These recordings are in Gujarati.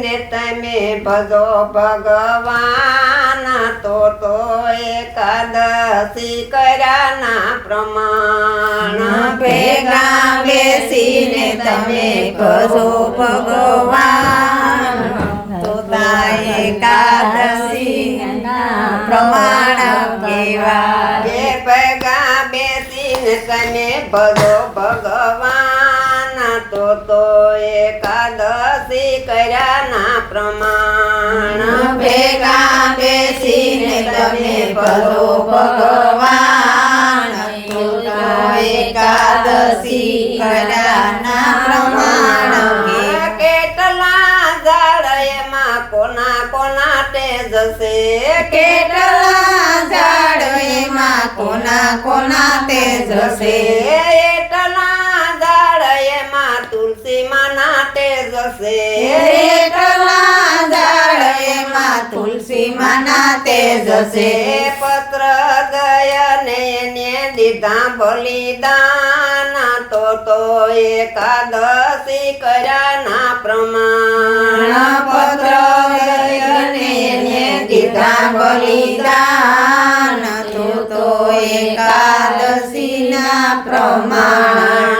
ને તમે ભજો ભગવાન તો તો એકાદશી કર્યાના પ્રમાણ. ભેગા બેસીને તમે ભજો ભગવાન. તો એકાદશી પ્રમાણ કેવા? કે ભેગા બેસીને તમે ભજો ભગવાન. તો તો એકાદશી કર્યાના પ્રમાણ. ભેગા બેસીને તમે ભજો ભગવાન. એકાદશી કર્યાના પ્રમાણ. કેટલા એમાં કોના કોના તે જશે? કેટલા એમાં કોના કોના તે જશે? એટલા તુલસી માના તે જશે. કેટલા ઝાડ એમાં તુલસી તે જશે પત્ર ગયને ને દીધા બલિદાન તો તો એકાદશી કર્યાના પ્રમાણ. પત્ર ગયને એને દીધા બલિદાન તો તો એકાદશીના પ્રમાણ. ભેગા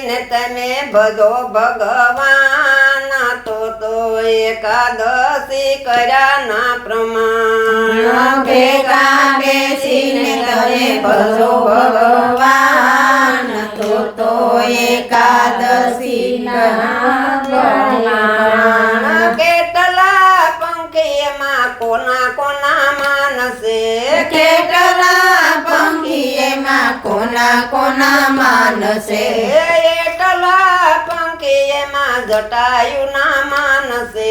બેસીને તમે ભજો ભગવાન તો તો એકાદશી કર્યાના પ્રમાણ. ભેગા બેસીને તમે ભજો ભગવાન તો તો એકાદશીના પ્રમાણ. કેટલા પંખીમાં કોના કોના માનસે કેટલા કોના કોના માનસે એકલા પંખીએ માં જટાયું ના માનસે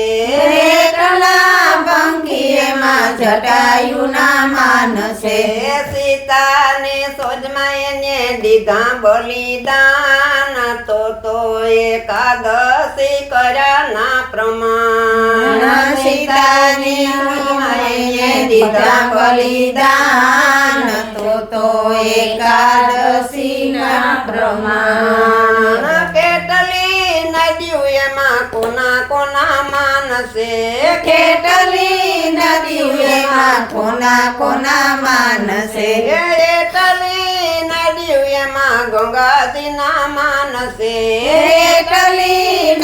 એકલા પંખીએ માં જટાયું ના માનસે સીતાને સોજમાં એને દીધા બલિદાન. તો તો એકાદશી કર્યાના પ્રમાણ. સીતાને સોજમાં એને દીધા બલિદાન. તો તો એકાદશીના પ્રમાણ. કોના કોના માનસે? કેટલી નદીઓ એમાં કોના કોના માનસે? એટલી નદીઓ માં ગંગાજી ના માનસે? કેટલી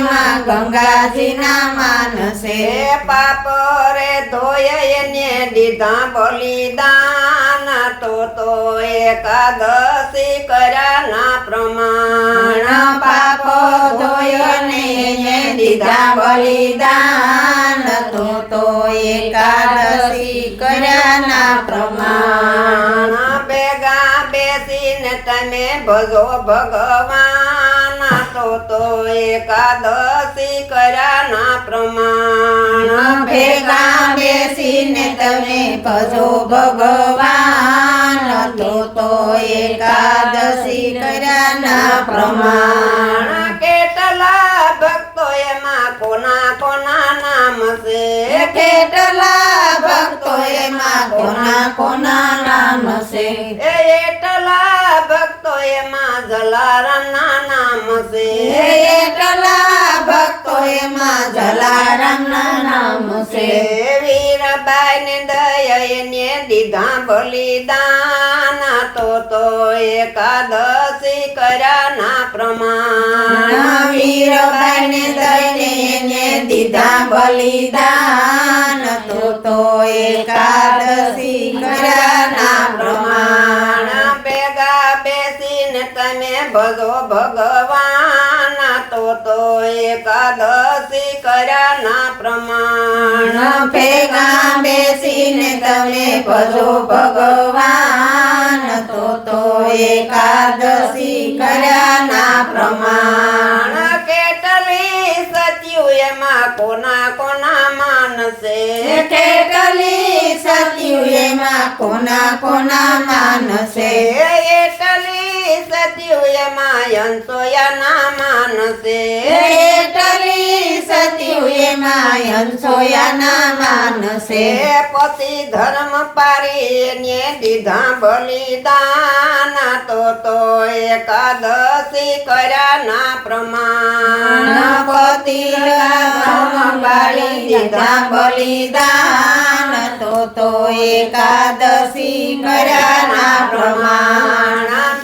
માં ગંગાજી ના માનસે? પાપ રે ધોય એને દીધા બલિદાન, તો તો એકાદશી કર્યાના પ્રમાણ. દીધા બલિદાન તું તો એકાદશી કર્યાના પ્રમાણ. ભેગા બેસીને તમે ભજો ભગવાન તો તો એકાદશી કર્યાના પ્રમાણ. ભેગા બેસીને તમે ભજો ભગવાન તો તો એકાદશી કર્યાના પ્રમાણ. એમાં કોના કોના નામ છે? કેટલા ભક્તો એમાં કોના કોના નામ છે? એટલા ભક્તો એમાં જલારામ ના નામ છે. એટલા ભક્તો એમાં જલારામના નામ છે. વીરબાઈ ને દયા એને દીધા બલિદાન. તો તો એકાદશી કર્યાના પ્રમાણ. દીધા બલિદાન તો તો એકાદશી કર્યાના પ્રમાણ. પ્રમાણ ભેગા બેસીને તમે ભગો ભગવાન તો તો એકાદશી કર્યાના પ્રમાણ. ભેગા બેસીને તમે ભજો ભગવાન તો તો એકાદશી કર્યાના પ્રમાણ. સત્યુ એમાં કોના કોના માનસે? કેટલી સત્યુ એમાં કોના કોના માનસે? એટલી સત્યુ એમાં અંશોયા માનસે? એટલી સત્યુ એમાં અંશોયાના માનસે પતિ ધર્મ પારી ને દીધા બલિદાન તો તો એકાદશી કર્યાના પ્રમાણ દીધા બલિદાન તો તો એકાદશી પ્રમાણ પ્રમાણ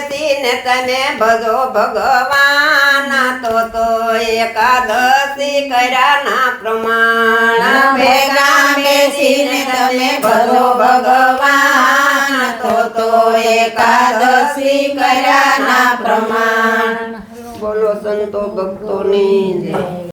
બેસીને તમે ભજો ભગવાન તો તો એકાદશી કર્યાના પ્રમાણ. ભેગા બેસીને તમે ભજો ભગવાન તો તો એકાદશી કર્યાના પ્રમાણ. બોલો સંતો ભક્તોની જય.